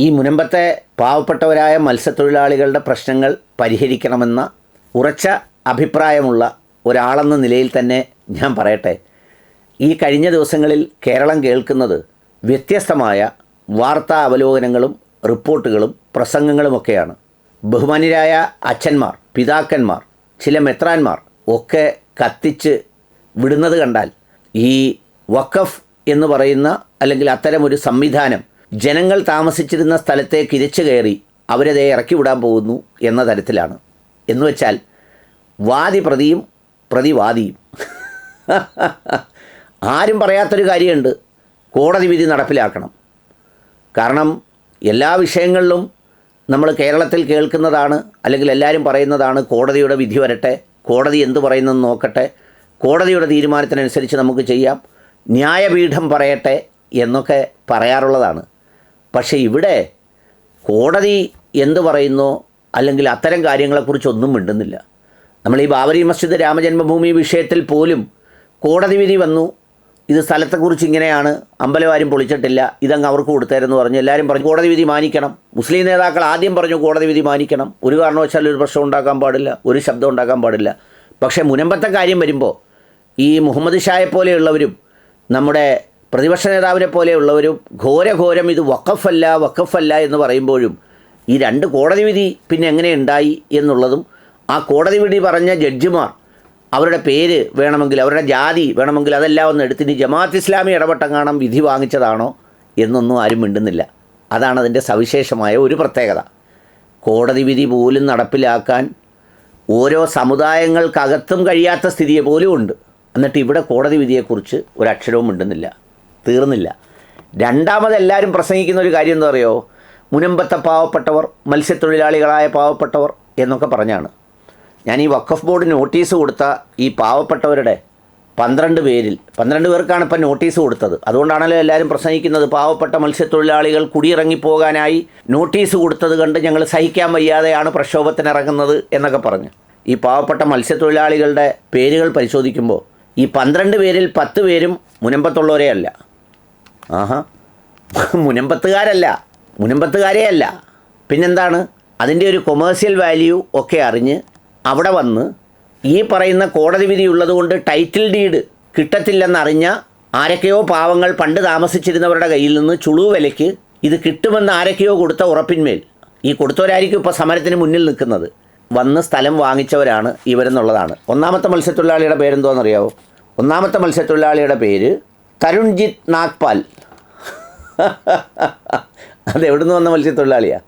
ഈ മുനമ്പത്തെ പാവപ്പെട്ടവരായ മത്സ്യത്തൊഴിലാളികളുടെ പ്രശ്നങ്ങൾ പരിഹരിക്കണമെന്ന ഉറച്ച അഭിപ്രായമുള്ള ഒരാളെന്ന നിലയിൽ തന്നെ ഞാൻ പറയട്ടെ. ഈ കഴിഞ്ഞ ദിവസങ്ങളിൽ കേരളം കേൾക്കുന്നത് വ്യത്യസ്തമായ വാർത്താ അവലോകനങ്ങളും റിപ്പോർട്ടുകളും പ്രസംഗങ്ങളുമൊക്കെയാണ്. ബഹുമാന്യരായ അച്ഛന്മാർ പിതാക്കന്മാർ ചില മെത്രാന്മാർ ഒക്കെ കത്തിച്ച് വിടുന്നത് കണ്ടാൽ ഈ വഖഫ് എന്ന് പറയുന്ന അല്ലെങ്കിൽ അത്തരമൊരു സംവിധാനം ജനങ്ങൾ താമസിച്ചിരുന്ന സ്ഥലത്തെ ഇരച്ചു കയറി അവരതെ ഇറക്കി വിടാൻ പോകുന്നു എന്ന തരത്തിലാണ്. എന്ന് വെച്ചാൽ വാദി പ്രതിയും പ്രതിവാദിയും. ആരും പറയാത്തൊരു കാര്യമുണ്ട്. കോടതി വിധി നടപ്പിലാക്കണം. കാരണം എല്ലാ വിഷയങ്ങളിലും നമ്മൾ കേരളത്തിൽ കേൾക്കുന്നതാണ് അല്ലെങ്കിൽ എല്ലാവരും പറയുന്നതാണ് കോടതിയുടെ വിധി വരട്ടെ കോടതി എന്ത് പറയുന്നെന്ന് നോക്കട്ടെ കോടതിയുടെ തീരുമാനത്തിനനുസരിച്ച് നമുക്ക് ചെയ്യാം ന്യായപീഠം പറയട്ടെ എന്നൊക്കെ പറയാറുള്ളതാണ്. പക്ഷേ ഇവിടെ കോടതി എന്ത് പറയുന്നു അല്ലെങ്കിൽ അത്തരം കാര്യങ്ങളെക്കുറിച്ചൊന്നും മിണ്ടുന്നില്ല. നമ്മൾ ഈ ബാബരി മസ്ജിദ് രാമജന്മഭൂമി വിഷയത്തിൽ പോലും കോടതി വിധി വന്നു. ഇത് സ്ഥലത്തെക്കുറിച്ച് ഇങ്ങനെയാണ്. അമ്പലവാരും പൊളിച്ചിട്ടില്ല. ഇതങ്ങ് അവർക്ക് കൊടുത്തേരെന്ന് പറഞ്ഞു. എല്ലാവരും പറഞ്ഞു കോടതി വിധി മാനിക്കണം. മുസ്ലിം നേതാക്കൾ ആദ്യം പറഞ്ഞു കോടതി വിധി മാനിക്കണം. ഒരു കാരണവശാലും ഒരു പ്രശ്നം ഉണ്ടാക്കാൻ പാടില്ല. ഒരു ശബ്ദം ഉണ്ടാക്കാൻ പാടില്ല. പക്ഷേ മുനമ്പത്തെ കാര്യം വരുമ്പോൾ ഈ മുഹമ്മദ് ഷായെ പോലെയുള്ളവരും നമ്മുടെ പ്രതിപക്ഷ നേതാവിനെ പോലെയുള്ളവരും ഘോരഘോരം ഇത് വക്കഫല്ല വക്കഫല്ല എന്ന് പറയുമ്പോഴും ഈ രണ്ട് കോടതി വിധി പിന്നെ എങ്ങനെ ഉണ്ടായി എന്നുള്ളതും ആ കോടതി വിധി പറഞ്ഞ ജഡ്ജിമാർ അവരുടെ പേര് വേണമെങ്കിൽ അവരുടെ ജാതി വേണമെങ്കിൽ അതെല്ലാം ഒന്ന് എടുത്തിനി ജമാഅത്ത് ഇസ്ലാമി ഇടപെട്ടങ്ങാണം വിധി വാങ്ങിച്ചതാണോ എന്നൊന്നും ആരും മിണ്ടുന്നില്ല. അതാണ് അതിന്റെ സവിശേഷമായ ഒരു പ്രത്യേകത. കോടതി വിധി പോലും നടപ്പിലാക്കാൻ ഓരോ സമുദായങ്ങൾക്കകത്തും കഴിയാത്ത സ്ഥിതിയെ പോലും ഉണ്ട്. എന്നിട്ട് ഇവിടെ കോടതി വിധിയെക്കുറിച്ച് ഒരക്ഷരവും മിണ്ടുന്നില്ല. തീർന്നില്ല. രണ്ടാമത് എല്ലാവരും പ്രസംഗിക്കുന്ന ഒരു കാര്യം എന്താ പറയുമോ മുനമ്പത്തെ പാവപ്പെട്ടവർ മത്സ്യത്തൊഴിലാളികളായ പാവപ്പെട്ടവർ എന്നൊക്കെ പറഞ്ഞാണ്. ഞാൻ ഈ വഖഫ് ബോർഡ് നോട്ടീസ് കൊടുത്ത ഈ പാവപ്പെട്ടവരുടെ പന്ത്രണ്ട് പേരിൽ പന്ത്രണ്ട് പേർക്കാണ് ഇപ്പം നോട്ടീസ് കൊടുത്തത്. അതുകൊണ്ടാണല്ലോ എല്ലാവരും പ്രസംഗിക്കുന്നത് പാവപ്പെട്ട മത്സ്യത്തൊഴിലാളികൾ കുടിയിറങ്ങിപ്പോകാനായി നോട്ടീസ് കൊടുത്തത് കണ്ട് ഞങ്ങൾ സഹിക്കാൻ വയ്യാതെയാണ് പ്രക്ഷോഭത്തിനിറങ്ങുന്നത് എന്നൊക്കെ പറഞ്ഞ്. ഈ പാവപ്പെട്ട മത്സ്യത്തൊഴിലാളികളുടെ പേരുകൾ പരിശോധിക്കുമ്പോൾ ഈ പന്ത്രണ്ട് പേരിൽ പത്ത് പേരും മുനമ്പത്തുള്ളവരേ അല്ല. ആഹാ. മുനമ്പത്തുകാരല്ല. മുനമ്പത്തുകാരേ അല്ല. പിന്നെന്താണ്? അതിന്റെ ഒരു കൊമേഴ്സ്യൽ വാല്യൂ ഒക്കെ അറിഞ്ഞ് അവിടെ വന്ന് ഈ പറയുന്ന കോടതി വിധി ഉള്ളതുകൊണ്ട് ടൈറ്റിൽ ഡീഡ് കിട്ടത്തില്ലെന്നറിഞ്ഞ ആരൊക്കെയോ പാവങ്ങൾ പണ്ട് താമസിച്ചിരുന്നവരുടെ കയ്യിൽ നിന്ന് ചുളു വിലയ്ക്ക് ഇത് കിട്ടുമെന്ന് ആരൊക്കെയോ കൊടുത്ത ഉറപ്പിന്മേൽ. ഈ കൊടുത്തവരായിരിക്കും ഇപ്പോൾ സമരത്തിന് മുന്നിൽ നിൽക്കുന്നത്. വന്ന് സ്ഥലം വാങ്ങിച്ചവരാണ് ഇവരെന്നുള്ളതാണ്. ഒന്നാമത്തെ മത്സ്യത്തൊഴിലാളിയുടെ പേരെന്തോന്നറിയാവോ? ഒന്നാമത്തെ മത്സ്യത്തൊഴിലാളിയുടെ പേര് തരുൺജിത്ത് നാഗ്പാൽ. അത് എവിടുന്ന് വന്ന മത്സ്യത്തൊഴിലാളിയാണ്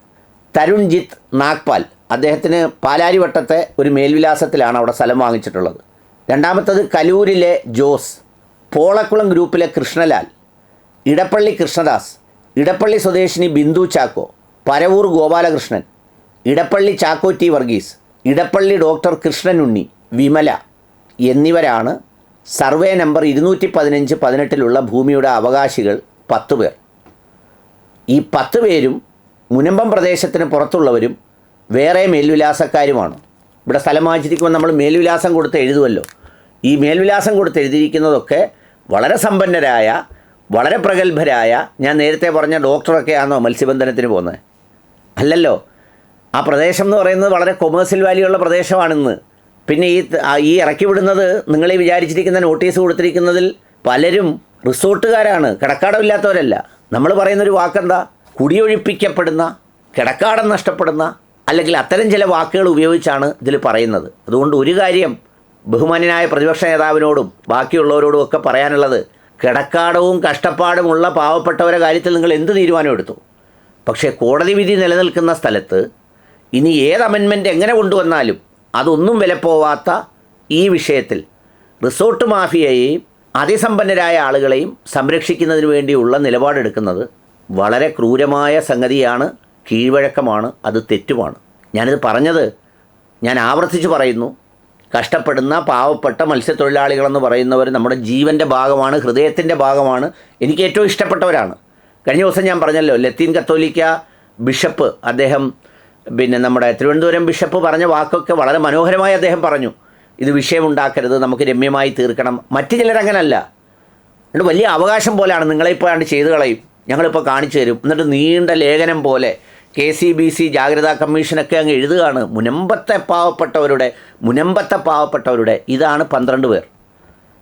തരുൺജിത്ത് നാഗ്പാൽ. അദ്ദേഹത്തിന് പാലാരിവട്ടത്തെ ഒരു മേൽവിലാസത്തിലാണ് അവിടെ സ്ഥലം വാങ്ങിച്ചിട്ടുള്ളത്. രണ്ടാമത്തത് കലൂരിലെ ജോസ് പോളക്കുളം ഗ്രൂപ്പിലെ കൃഷ്ണലാൽ ഇടപ്പള്ളി കൃഷ്ണദാസ് ഇടപ്പള്ളി സ്വദേശിനി ബിന്ദു ചാക്കോ പരവൂർ ഗോപാലകൃഷ്ണൻ ഇടപ്പള്ളി ചാക്കോ ടി വർഗീസ് ഇടപ്പള്ളി ഡോക്ടർ കൃഷ്ണനുണ്ണി വിമല എന്നിവരാണ് സർവേ നമ്പർ ഇരുന്നൂറ്റി പതിനഞ്ച് പതിനെട്ടിലുള്ള ഭൂമിയുടെ അവകാശികൾ പത്ത് പേർ. ഈ പത്ത് പേരും മുനമ്പം പ്രദേശത്തിന് പുറത്തുള്ളവരും വേറെ മേൽവിലാസക്കാരുമാണ്. ഇവിടെ സ്ഥലം വാങ്ങിച്ചിരിക്കുമ്പോൾ നമ്മൾ മേൽവിലാസം കൊടുത്ത് എഴുതുമല്ലോ ഈ മേൽവിലാസം കൊടുത്ത് എഴുതിയിരിക്കുന്നതൊക്കെ വളരെ സമ്പന്നരായ വളരെ പ്രഗത്ഭരായ ഞാൻ നേരത്തെ പറഞ്ഞ ഡോക്ടറൊക്കെയാണോ മത്സ്യബന്ധനത്തിന് പോകുന്നത്? അല്ലല്ലോ. ആ പ്രദേശം എന്ന് പറയുന്നത് വളരെ കൊമേഴ്സ്യൽ വാല്യൂ ഉള്ള പ്രദേശമാണിന്ന്. പിന്നെ ഈ ഈ ഇറക്കി വിടുന്നത് നിങ്ങളെ വിചാരിച്ചിരിക്കുന്ന നോട്ടീസ് കൊടുത്തിരിക്കുന്നതിൽ പലരും റിസോർട്ടുകാരാണ്. കിടക്കാടമില്ലാത്തവരല്ല. നമ്മൾ പറയുന്നൊരു വാക്കെന്താ? കുടിയൊഴിപ്പിക്കപ്പെടുന്ന കിടക്കാടം നഷ്ടപ്പെടുന്ന അല്ലെങ്കിൽ അത്തരം ചില വാക്കുകൾ ഉപയോഗിച്ചാണ് ഇതിൽ പറയുന്നത്. അതുകൊണ്ട് ഒരു കാര്യം ബഹുമാന്യനായ പ്രതിപക്ഷ നേതാവിനോടും ബാക്കിയുള്ളവരോടും ഒക്കെ പറയാനുള്ളത് കിടക്കാടവും കഷ്ടപ്പാടുമുള്ള പാവപ്പെട്ടവരെ കാര്യത്തിൽ നിങ്ങൾ എന്ത് തീരുമാനം എടുത്തു? പക്ഷേ കോടതി വിധി നിലനിൽക്കുന്ന സ്ഥലത്ത് ഇനി ഏത് അമെൻമെന്റ് എങ്ങനെ കൊണ്ടുവന്നാലും അതൊന്നും വിലപ്പോവാത്ത ഈ വിഷയത്തിൽ റിസോർട്ട് മാഫിയയെയും അതിസമ്പന്നരായ ആളുകളെയും സംരക്ഷിക്കുന്നതിന് വേണ്ടിയുള്ള നിലപാടെടുക്കുന്നത് വളരെ ക്രൂരമായ സംഗതിയാണ് കീഴ്വഴക്കമാണ് അത് തെറ്റുമാണ്. ഞാനിത് പറഞ്ഞത് ഞാൻ ആവർത്തിച്ച് പറയുന്നു. കഷ്ടപ്പെടുന്ന പാവപ്പെട്ട മത്സ്യത്തൊഴിലാളികളെന്ന് പറയുന്നവർ നമ്മുടെ ജീവന്റെ ഭാഗമാണ് ഹൃദയത്തിന്റെ ഭാഗമാണ് എനിക്ക് ഏറ്റവും ഇഷ്ടപ്പെട്ടവരാണ്. കഴിഞ്ഞ ദിവസം ഞാൻ പറഞ്ഞല്ലോ ലത്തീൻ കത്തോലിക്ക ബിഷപ്പ് അദ്ദേഹം പിന്നെ നമ്മുടെ തിരുവനന്തപുരം ബിഷപ്പ് പറഞ്ഞ വാക്കൊക്കെ വളരെ മനോഹരമായി അദ്ദേഹം പറഞ്ഞു. ഇത് വിഷയമുണ്ടാക്കരുത് നമുക്ക് രമ്യമായി തീർക്കണം. മറ്റു ചിലരങ്ങനല്ല എന്നിട്ട് വലിയ അവകാശം പോലെയാണ് നിങ്ങളെ ഇപ്പോൾ ആണ്ട് ചെയ്തു കളയും. ഞങ്ങളിപ്പോൾ കാണിച്ചു തരും. എന്നിട്ട് നീണ്ട ലേഖനം പോലെ കെ സി ബി സി ജാഗ്രതാ കമ്മീഷനൊക്കെ അങ്ങ് എഴുതുകയാണ്. മുനമ്പത്തെ പാവപ്പെട്ടവരുടെ മുനമ്പത്തെ പാവപ്പെട്ടവരുടെ ഇതാണ് പന്ത്രണ്ട് പേർ.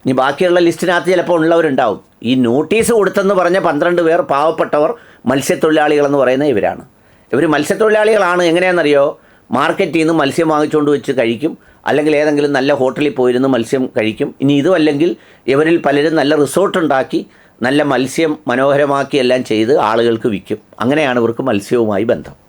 ഇനി ബാക്കിയുള്ള ലിസ്റ്റിനകത്ത് ചിലപ്പോൾ ഉള്ളവരുണ്ടാവും. ഈ നോട്ടീസ് കൊടുത്തെന്ന് പറഞ്ഞ പന്ത്രണ്ട് പേർ പാവപ്പെട്ടവർ മത്സ്യത്തൊഴിലാളികളെന്ന് പറയുന്ന ഇവരാണ്. ഇവർ മത്സ്യത്തൊഴിലാളികളാണ്. എങ്ങനെയാണെന്നറിയോ? മാർക്കറ്റിൽ നിന്ന് മത്സ്യം വാങ്ങിച്ചുകൊണ്ട് വെച്ച് കഴിക്കും. അല്ലെങ്കിൽ ഏതെങ്കിലും നല്ല ഹോട്ടലിൽ പോയിരുന്ന് മത്സ്യം കഴിക്കും. ഇനി ഇതുമല്ലെങ്കിൽ ഇവരിൽ പലരും നല്ല റിസോർട്ട് ഉണ്ടാക്കി നല്ല മത്സ്യം മനോഹരമാക്കി എല്ലാം ചെയ്ത് ആളുകൾക്ക് വിൽക്കും. അങ്ങനെയാണ് ഇവർക്ക് മത്സ്യവുമായി ബന്ധം.